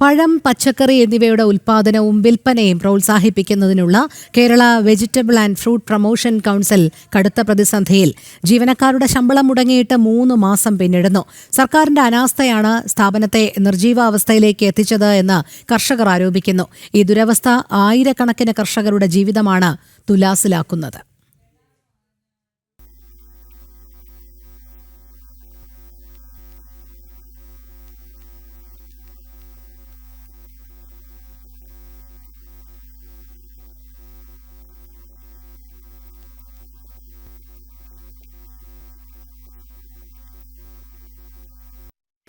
പഴം പച്ചക്കറി എന്നിവയുടെ ഉൽപാദനവും വിൽപ്പനയും പ്രോത്സാഹിപ്പിക്കുന്നതിനുള്ള Kerala vegetable and fruit promotion council കടുത്ത പ്രതിസന്ധിയിൽ ജീവനക്കാരുടെ ശമ്പളം മുടങ്ങിയിട്ട് മൂന്ന് മാസം പിന്നിടുന്നു. സർക്കാരിന്റെ അനാസ്ഥയാണ് സ്ഥാപനത്തെ നിർജീവാവസ്ഥയിലേക്ക് എത്തിച്ചത് എന്ന് കർഷകർ ആരോപിക്കുന്നു. ഈ ദുരവസ്ഥ ആയിരക്കണക്കിന് കർഷകരുടെ ജീവിതമാണ് തുലാസിലാക്കുന്നത്.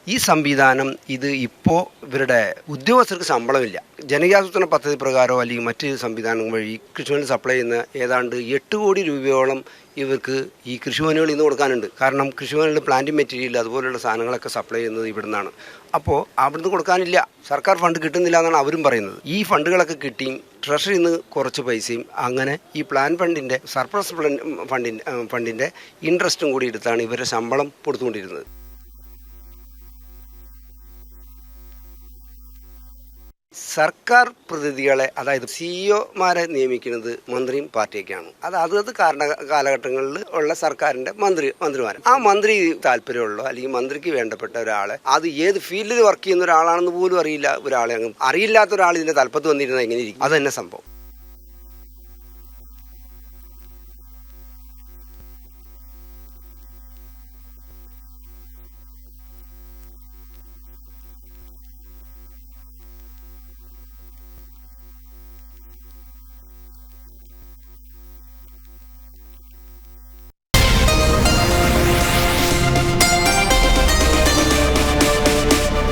ഈ സംവിധാനം ഇത് ഇപ്പോൾ ഇവരുടെ ഉദ്യോഗസ്ഥർക്ക് ശമ്പളമില്ല. ജനകീയാസൂത്രണ പദ്ധതി പ്രകാരമോ അല്ലെങ്കിൽ മറ്റ് സംവിധാനം വഴി കൃഷിഭവനിൽ സപ്ലൈ ചെയ്യുന്ന ഏതാണ്ട് എട്ട് കോടി രൂപയോളം ഇവർക്ക് ഈ കൃഷിഭവനുകളിൽ നിന്ന് കൊടുക്കാനുണ്ട്. കാരണം കൃഷിഭവനുകളുടെ പ്ലാന്റിംഗ് മെറ്റീരിയൽ അതുപോലുള്ള സാധനങ്ങളൊക്കെ സപ്ലൈ ചെയ്യുന്നത് ഇവിടെ നിന്നാണ് അപ്പോൾ അവിടുന്ന് കൊടുക്കാനില്ല. സർക്കാർ ഫണ്ട് കിട്ടുന്നില്ല എന്നാണ് അവരും പറയുന്നത്. ഈ ഫണ്ടുകളൊക്കെ കിട്ടിയും ട്രഷറിയിൽ നിന്ന് കുറച്ച് പൈസയും അങ്ങനെ ഈ പ്ലാൻ ഫണ്ടിന്റെ സർപ്ലസ് ഫണ്ടിന്റെ ഫണ്ടിന്റെ ഇൻട്രസ്റ്റും കൂടി എടുത്താണ് ഇവരുടെ ശമ്പളം കൊടുത്തുകൊണ്ടിരുന്നത്. സർക്കാർ പ്രതിനിധികളെ അതായത് സിഇഒമാരെ നിയമിക്കുന്നത് മന്ത്രിയും പാർട്ടിയൊക്കെയാണ്. അത് അതത് കാരണ കാലഘട്ടങ്ങളിൽ ഉള്ള സർക്കാരിന്റെ മന്ത്രി മന്ത്രിമാരെ. ആ മന്ത്രി താല്പര്യമുള്ള അല്ലെങ്കിൽ മന്ത്രിക്ക് വേണ്ടപ്പെട്ട ഒരാളെ അത് ഏത് ഫീൽഡിൽ വർക്ക് ചെയ്യുന്ന ഒരാളാണെന്ന് പോലും അറിയില്ല ഒരാളെ അറിയില്ലാത്ത ഒരാൾ ഇതിന്റെ തലപ്പത്ത് വന്നിരുന്നത് എങ്ങനെ അത് തന്നെ സംഭവം.